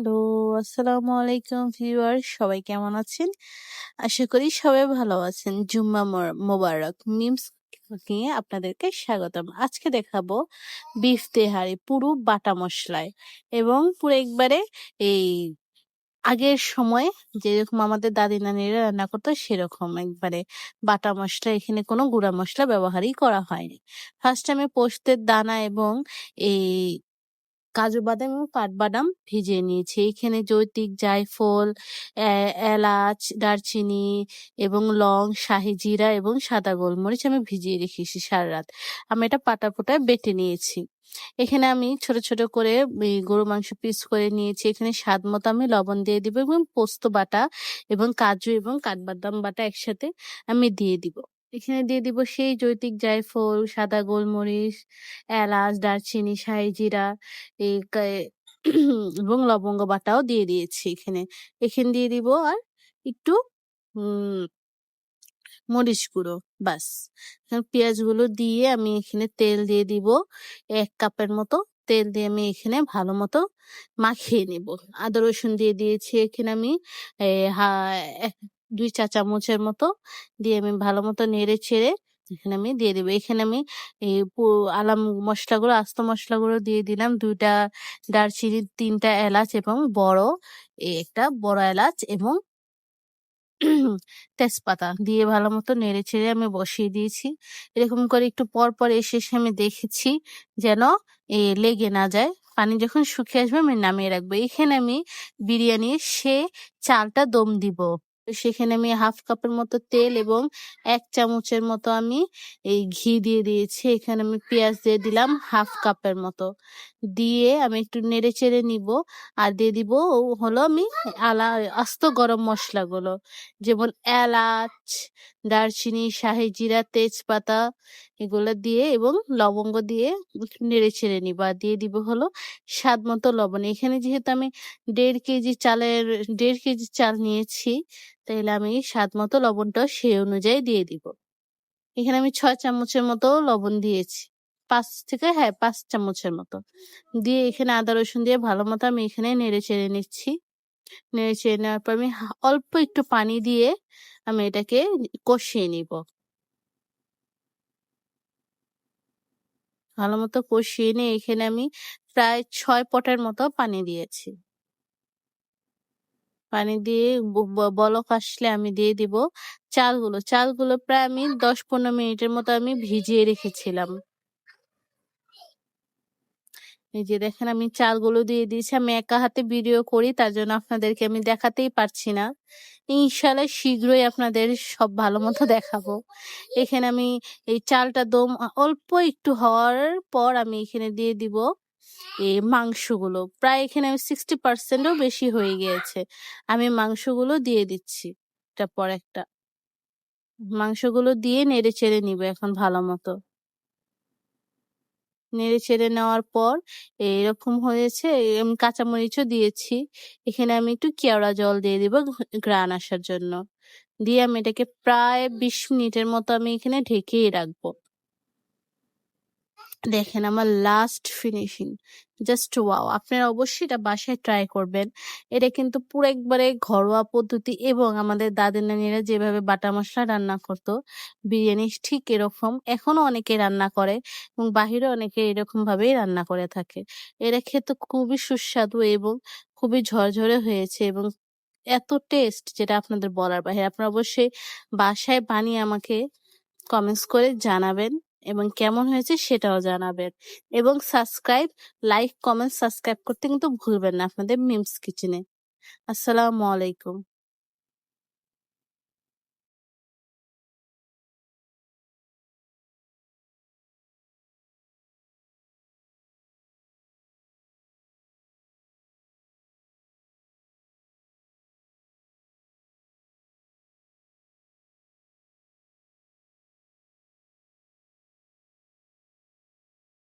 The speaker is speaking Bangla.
হ্যালো, আসসালামু আলাইকুম ভিউয়ার্স সবাই কেমন আছেন? আশা করি সবাই ভালো আছেন। জুম্মা মোবারক মিমস নিয়ে আপনাদেরকে স্বাগতম। আজকে দেখাবো বিফ তেহারি পুরো বাটা মশলায় এবং পুরো একবারে এই আগের সময় যেরকম আমাদের দাদি নানিরা রান্না করতো সেরকম একবারে বাটা মশলা এখানে কোনো গুঁড়া মশলা ব্যবহারই করা হয়নি। ফার্স্ট আমি পোস্তের দানা এবং এই কাজু বাদাম এবং কাঠবাদাম ভিজিয়ে নিয়েছি। এখানে জৈতিক, জায়ফল এলাচ, দারচিনি এবং লং, শাহি জিরা এবং সাদা গোলমরিচ আমি ভিজিয়ে রেখেছি সারা রাত আমি এটা পাটা পোটায় বেটে নিয়েছি। এখানে আমি ছোট ছোট করে গরু মাংস পিস করে নিয়েছি। এখানে স্বাদ মতো আমি লবণ দিয়ে দিব এবং পোস্ত বাটা এবং কাজু এবং কাঠবাদাম বাটা একসাথে আমি দিয়ে দিব। এখানে দিয়ে দিব সেই জৈতিক জায়ফল, সাদা গোলমরিচ, এলাচ, দারচিনি শাহি জিরা এই এবং লবঙ্গ বাটাও দিয়ে দিয়েছি এখানে। এখানে দিয়ে দিব আর একটু মরিচ গুঁড়ো বাস এখন পেঁয়াজগুলো দিয়ে আমি এখানে তেল দিয়ে দিব, এক কাপের মতো। তেল দিয়ে আমি এখানে ভালো মতো মাখিয়ে নিব। আদা রসুন দিয়ে দিয়েছি এখানে আমি দুই চা চামচের মতো দিয়ে আমি ভালো মতো নেড়ে ছেড়ে এখানে আমি দিয়ে দেবো। এখানে আমি এই আলাম মশলাগুলো, আস্ত মশলাগুলো দিয়ে দিলাম দুইটা দারচিনি তিনটা এলাচ এবং বড় একটা বড় এলাচ এবং তেজপাতা দিয়ে ভালো মতো নেড়ে চেড়ে আমি বসিয়ে দিয়েছি। এরকম করে একটু পর পর এসে এসে আমি দেখেছি যেন এ লেগে না যায়। পানি যখন শুকিয়ে আসবে আমি নামিয়ে রাখব। এখানে আমি বিরিয়ানির সে চালটা দম দিব। তো সেখানে আমি হাফ কাপের মতো তেল এবং এক চামচের মতো আমি এই ঘি দিয়ে দিয়েছি। এখানে আমি পেঁয়াজ দিয়ে দিলাম হাফ কাপের মতো। দিয়ে আমি একটু নেড়ে চেড়ে নিব আর দিয়ে দিব হলো আমি আলা আস্ত গরম মশলাগুলো। যেমন এলাচ দারচিনি, শাহি জিরা, তেজপাতা এগুলো দিয়ে এবং লবঙ্গ দিয়ে নেড়ে ছেড়ে নিব। আর দিয়ে দিব হলো স্বাদ মতো লবণ। এখানে যেহেতু আমি দেড় কেজি চালের, দেড় কেজি চাল নিয়েছি তাহলে আমি স্বাদ মতো লবণটাও সেই অনুযায়ী দিয়ে দিব। এখানে আমি ছয় চামচের মতো লবণ দিয়েছি, পাঁচ থেকে হ্যাঁ পাঁচ চামচের মতো। দিয়ে এখানে আদা, রসুন দিয়ে ভালো মতো আমি এখানে নেড়ে চেড়ে নিচ্ছি। নেড়ে চেড়ে নেওয়ার পর আমি অল্প একটু পানি দিয়ে আমি এটাকে কষিয়ে নিব। ভালো মতো কষিয়ে নিয়ে এখানে আমি প্রায় ছয় পটের মতো পানি দিয়েছি। পানি দিয়ে বলক আসলে আমি দিয়ে দিব চালগুলো। চালগুলো প্রায় আমি দশ পনেরো মিনিটের মতো আমি ভিজিয়ে রেখেছিলাম। এই যে দেখেন আমি চালগুলো দিয়ে দিয়েছি, আমি একা হাতে ভিডিও করি, তার জন্য আপনাদেরকে আমি দেখাতেই পারছি না। ইনশাল্লাহ শীঘ্রই আপনাদের সব ভালো মতো দেখাবো। এখানে আমি এই চালটা দম অল্প একটু হওয়ার পর আমি এখানে দিয়ে দিব এই মাংসগুলো। প্রায় এখানে আমি সিক্সটি পার্সেন্টও বেশি হয়ে গিয়েছে। আমি মাংসগুলো দিয়ে দিচ্ছি একটা পর একটা। মাংসগুলো দিয়ে নেড়ে চেড়ে নিব এখন ভালো মতো। নেড়ে চেড়ে নেওয়ার পর, এরকম হয়েছে কাঁচামরিচও দিয়েছি। এখানে আমি একটু কেওড়া জল দিয়ে দিব গ্রান আসার জন্য। দিয়ে আমি এটাকে প্রায় বিশ মিনিটের মতো আমি এখানে ঢেকেই রাখব। দেখেন আমার লাস্ট ফিনিশিং জাস্ট ওয়াও আপনারা অবশ্যই এটা বাসায় ট্রাই করবেন। এটা কিন্তু পুরো একবারে ঘরোয়া পদ্ধতি এবং আমাদের দাদি নানিরা যেভাবে বাটা মশলা রান্না করতো, বিরিয়ানি ঠিক এরকম এখনও অনেকে রান্না করে এবং বাহিরে অনেকে এরকম ভাবেই রান্না করে থাকে। এটা খেতে খুবই সুস্বাদু এবং খুবই ঝরঝরে হয়েছে এবং এত টেস্ট যেটা আপনাদের বলার বাইরে। আপনারা অবশ্যই বাসায় বানিয়ে আমাকে কমেন্টস করে জানাবেন। এবং কেমন হয়েছে সেটাও জানাবেন। এবং সাবস্ক্রাইব লাইক কমেন্ট সাবস্ক্রাইব করতে কিন্তু ভুলবেন না আপনাদের মিমস কিচেনে আসসালামু আলাইকুম।